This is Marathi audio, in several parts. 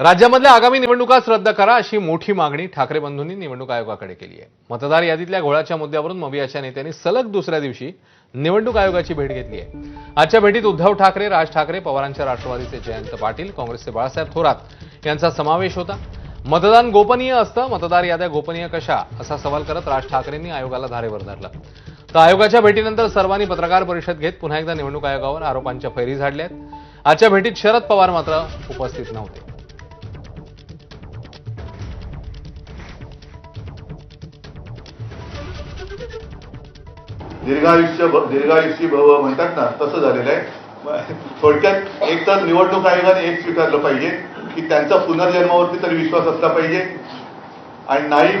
राज्यामधल्या आगामी निवडणुकाच रद्द करा अशी मोठी मागणी ठाकरे बंधूंनी निवडणूक आयोगाकडे केली आहे. मतदार यादीतल्या घोळाच्या मुद्द्यावरून मवियाच्या नेत्यांनी सलग दुसऱ्या दिवशी निवडणूक आयोगाची भेट घेतली आहे. आजच्या भेटीत उद्धव ठाकरे राज ठाकरे पवारांच्या राष्ट्रवादीचे जयंत पाटील काँग्रेसचे बाळासाहेब थोरात यांचा समावेश होता. मतदान गोपनीय असतं मतदार याद्या गोपनीय कशा? असा सवाल करत राज ठाकरेंनी आयोगाला धारेवर धरलं. तर आयोगाच्या भेटीनंतर सर्वांनी पत्रकार परिषद घेत पुन्हा एकदा निवडणूक आयोगावर आरोपांच्या फैरी झाडल्या आहेत आजच्या भेटीत शरद पवार मात्र उपस्थित नव्हते. दीर्घायुष्य दीर्घायुष्य भव म्हणतात ना तसं झालेलं आहे. थोडक्यात एक तर निवडणूक आयोगाने एक स्वीकारलं पाहिजे की त्यांचा पुनर्जन्मावरती तरी विश्वास असला पाहिजे. आणि नाही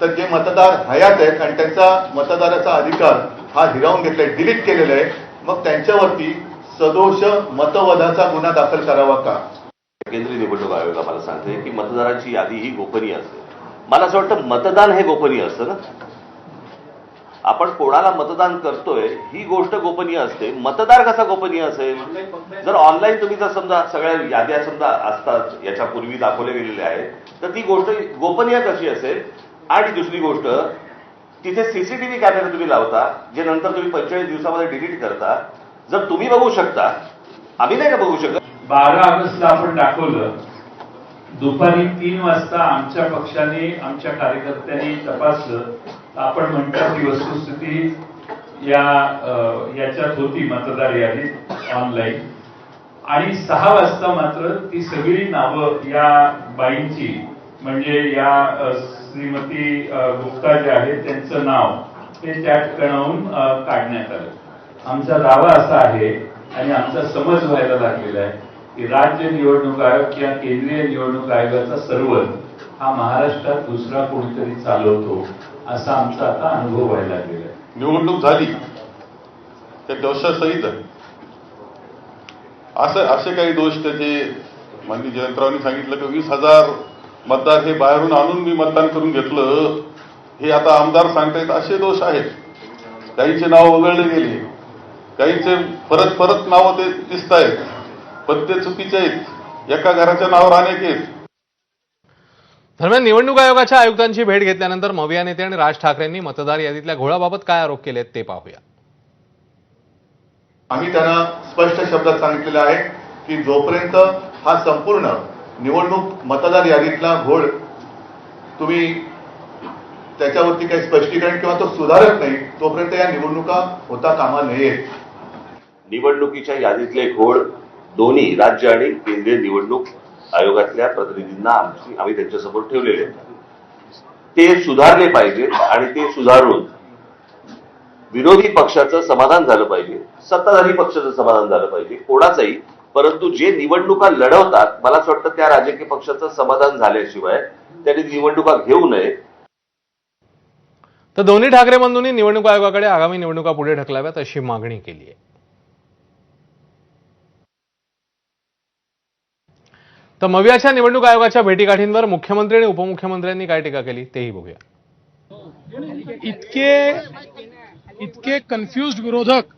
तर जे मतदार हयात आहेत आणि त्यांचा मतदाराचा अधिकार हा हिरावून घेतलाय डिलीट केलेला आहे मग त्यांच्यावरती सदोष मतवधाचा गुन्हा दाखल करावा का? केंद्रीय निवडणूक आयोग आम्हाला सांगते की मतदारांची यादी ही गोपनीय असते. मला असं वाटतं मतदान हे गोपनीय असतं ना? आपण कोणाला मतदान करतोय ही गोष्ट गोपनीय असते. मतदार कसा गोपनीय असेल? जर ऑनलाईन तुम्ही जर समजा सगळ्या याद्या समजा असतात याच्यापूर्वी दाखवल्या गेलेल्या आहेत तर ती गोष्ट गोपनीय कशी असेल? आणि दुसरी गोष्ट तिथे सीसीटीव्ही कॅमेरे तुम्ही लावता जे नंतर तुम्ही पंचेचाळीस दिवसामध्ये डिलीट करता. जर तुम्ही बघू शकता आम्ही नाही का बघू शकत. बारा ऑगस्टला आपण दाखवलं. दुपारी तीन वाजता आमच्या पक्षाने आमच्या कार्यकर्त्यांनी तपासलं. आपण म्हणतो की वस्तुस्थिती या याच्यात होती मतदार यादीत ऑनलाईन आणि सहा वाजता मात्र ती सगळी नावं या बाईंची म्हणजे या श्रीमती गुप्ता जे आहेत त्यांचं नाव ते त्या ठिकाणाहून काढण्यात आलं. आमचा दावा असा आहे आणि आमचा समज व्हायला लागलेला आहे की राज्य निवडणूक आयोग किंवा केंद्रीय निवडणूक आयोगाचा सर्व हा महाराष्ट्रात दुसरा कोणीतरी चालवतो. असा आमचा आता अनुभव व्हायला लागलेला आहे. निवडणूक झाली. त्या दोषासहित असं असे काही दोष त्याचे माननीय जयंतरावांनी सांगितलं की वीस हजार मतदार हे बाहेरून आणून मी मतदान करून घेतलं हे आता आमदार सांगतायत असे दोष आहेत. काहींचे नाव वगळले गेले. काहींचे परत परत नावं ते दिसत आहेत पण ते चुकीचे आहेत. एका घराच्या नावावर अनेक आहेत. दरम्यान निवडणूक आयोगाच्या आयुक्तांची भेट घेतल्यानंतर मविया नेते आणि राज ठाकरेंनी मतदार यादीतल्या घोळाबाबत काय आरोप केलेत ते पाहूया. आम्ही त्यांना स्पष्ट शब्दात सांगितलेलं आहे की जोपर्यंत हा संपूर्ण निवडणूक मतदार यादीतला घोळ तुम्ही त्याच्यावरती काही स्पष्टीकरण किंवा तो सुधारत नाही तोपर्यंत या निवडणुका होता कामा नयेत निवडणुकीच्या यादीतले घोळ दोन्ही राज्य आणि केंद्रीय निवडणूक आयोगातल्या प्रतिनिधींना आमची आम्ही त्यांच्यासमोर ठेवलेले ते सुधारले पाहिजे आणि ते सुधारून विरोधी पक्षाचं समाधान झालं पाहिजे सत्ताधारी पक्षाचं समाधान झालं पाहिजे कोणाचंही. परंतु जे निवडणुका लढवतात मला असं वाटतं त्या राजकीय पक्षाचं समाधान झाल्याशिवाय त्यांनी निवडणुका घेऊ नये. तर दोन्ही ठाकरे बंधूंनी निवडणूक आयोगाकडे आगामी निवडणुका पुढे ढकलाव्यात अशी मागणी केली आहे. तर मवियाच्या निवडणूक आयोगाच्या भेटीगाठींवर मुख्यमंत्री आणि उपमुख्यमंत्र्यांनी काय टीका केली तेही बघूया. इतके इतके कन्फ्युज विरोधक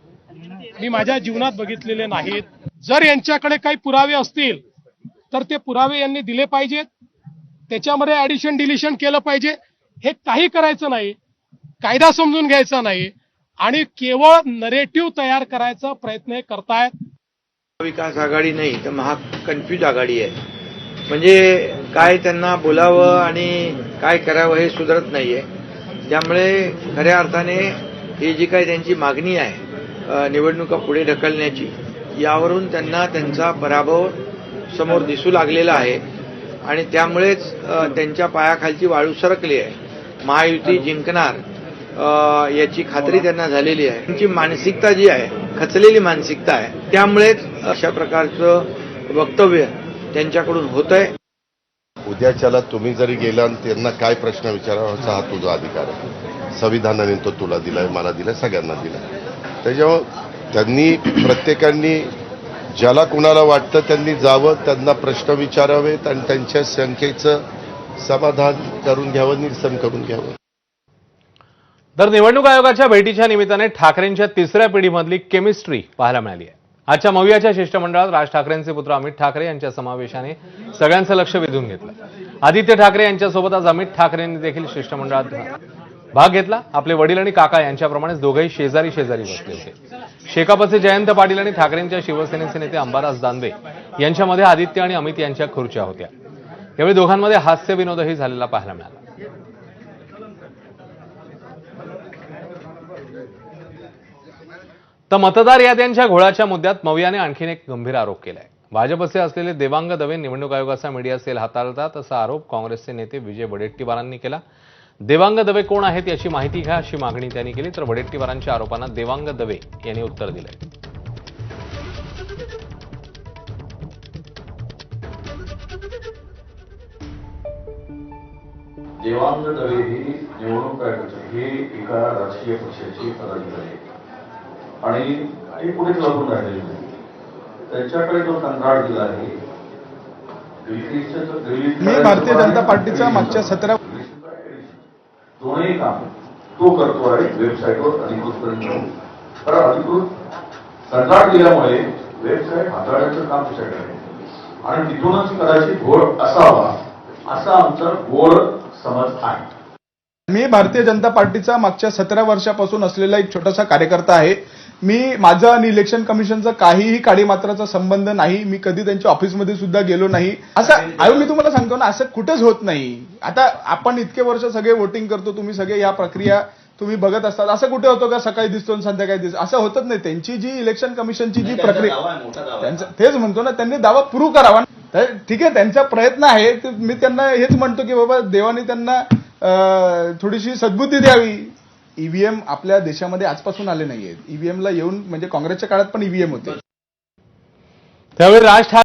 मी माझ्या जीवनात बघितलेले नाहीत. जर यांच्याकडे काही पुरावे असतील तर ते पुरावे यांनी दिले पाहिजेत. त्याच्यामध्ये ऍडिशन डिलिशन केलं पाहिजे. हे काही करायचं नाही. कायदा समजून घ्यायचा नाही. आणि केवळ नरेटिव्ह तयार करायचा प्रयत्न हे करतायत. विकास आघाडी नाही तर महा कन्फ्यूज आघाडी आहे. म्हणजे काय त्यांना बोलावं आणि काय करावं हे सुधरत नाहीये. त्यामुळे खऱ्या अर्थाने ही जी काही त्यांची मागणी आहे निवडणुका पुढे ढकलण्याची यावरून त्यांना त्यांचा पराभव समोर दिसू लागलेला आहे. आणि त्यामुळेच त्यांच्या पायाखालची वाळू सरकली आहे. महायुती जिंकणार याची खात्री त्यांना झालेली आहे. त्यांची मानसिकता जी आहे खचलेली मानसिकता आहे त्यामुळेच अशा प्रकारचं वक्तव्य त्यांच्याकडून होत आहे उद्याच्याला तुम्ही जरी गेला आणि त्यांना काय प्रश्न विचारावाचा हा तुझा अधिकार आहे. संविधानाने तो तुला दिलाय मला दिलाय सगळ्यांना दिलाय. त्याच्यामुळं त्यांनी प्रत्येकांनी ज्याला कुणाला वाटतं त्यांनी जावं त्यांना प्रश्न विचारावेत आणि त्यांच्या संख्येचं समाधान करून घ्यावं निरसन करून घ्यावं. तर निवडणूक आयोगाच्या भेटीच्या निमित्ताने ठाकरेंच्या तिसऱ्या पिढीमधली केमिस्ट्री पाहायला मिळाली आहे. आजच्या मवियाच्या शिष्टमंडळात राज ठाकरेंचे पुत्र अमित ठाकरे यांच्या समावेशाने सगळ्यांचं लक्ष वेधून घेतलं. आदित्य ठाकरे यांच्यासोबत आज अमित ठाकरेंनी देखील शिष्टमंडळात भाग घेतला. आपले वडील आणि काका यांच्याप्रमाणेच दोघेही शेजारी शेजारी बसले होते. शेकापचे जयंत पाटील आणि ठाकरेंच्या शिवसेनेचे नेते अंबादास दानवे यांच्यामध्ये आदित्य आणि अमित यांच्या खुर्च्या होत्या. यावेळी दोघांमध्ये हास्य विनोदही झालेला पाहायला मिळाला. तर मतदार याद्यांच्या घोळाच्या मुद्द्यात मवियाने आणखीन एक गंभीर आरोप केलाय. भाजपचे असलेले देवांग दवे निवडणूक आयोगाचा मीडिया सेल हाताळतात असा आरोप काँग्रेसचे नेते विजय वडेट्टीवारांनी केला. देवांग दवे कोण आहेत याची माहिती घ्या अशी मागणी त्यांनी केली. तर वडेट्टीवारांच्या आरोपांना देवांग दवे यांनी उत्तर दिलंय. देवांग दवे ही निवडणूक आयोगाची हे एका राजकीय पक्षाची पदाधिकारी आणि ते पुढेच लागून राहिलेले नाही. त्यांच्याकडे जो कंत्राट दिला आहे मी भारतीय जनता पार्टीचा मागच्या सतरा दोन्ही काम तो करतो आहे वेबसाईटवर अधिकृतपर्यंत कारण अधिकृत कंत्राट दिल्यामुळे वेबसाईट हाताळण्याचं काम त्याच्याकडे आहे. आणि तिथूनच कदाचित घोड असावा असा आमचा गोड समज आहे. मी भारतीय जनता पार्टीचा मागच्या सतरा वर्षापासून असलेला एक छोटासा कार्यकर्ता आहे. मी माझं आणि इलेक्शन कमिशनचा काहीही काडीमात्राचा संबंध नाही मी कधी त्यांच्या ऑफिसमध्ये सुद्धा गेलो नाही. असं आयो मी तुम्हाला सांगतो ना असं कुठेच होत नाही. आता आपण इतके वर्ष सगळे वोटिंग करतो तुम्ही सगळे या प्रक्रिया तुम्ही बघत असतात. असं कुठे होतं का सकाळी दिसतो आणि संध्याकाळी दिसतो? असं होतच नाही. त्यांची जी इलेक्शन कमिशनची जी प्रक्रिया त्यांचं तेच म्हणतो ना त्यांनी दावा प्रूव्ह करावा. तर ठीक आहे त्यांचा प्रयत्न आहे. मी त्यांना हेच म्हणतो की बाबा देवाने त्यांना थोडीशी सद्बुद्धी द्यावी. ईव्हीएम आपल्या देशामध्ये आजपासून आले नाहीयेत. ईव्हीएमला येऊन म्हणजे काँग्रेसच्या काळात पण ईव्हीएम होते. त्यावेळी राज ठाकरे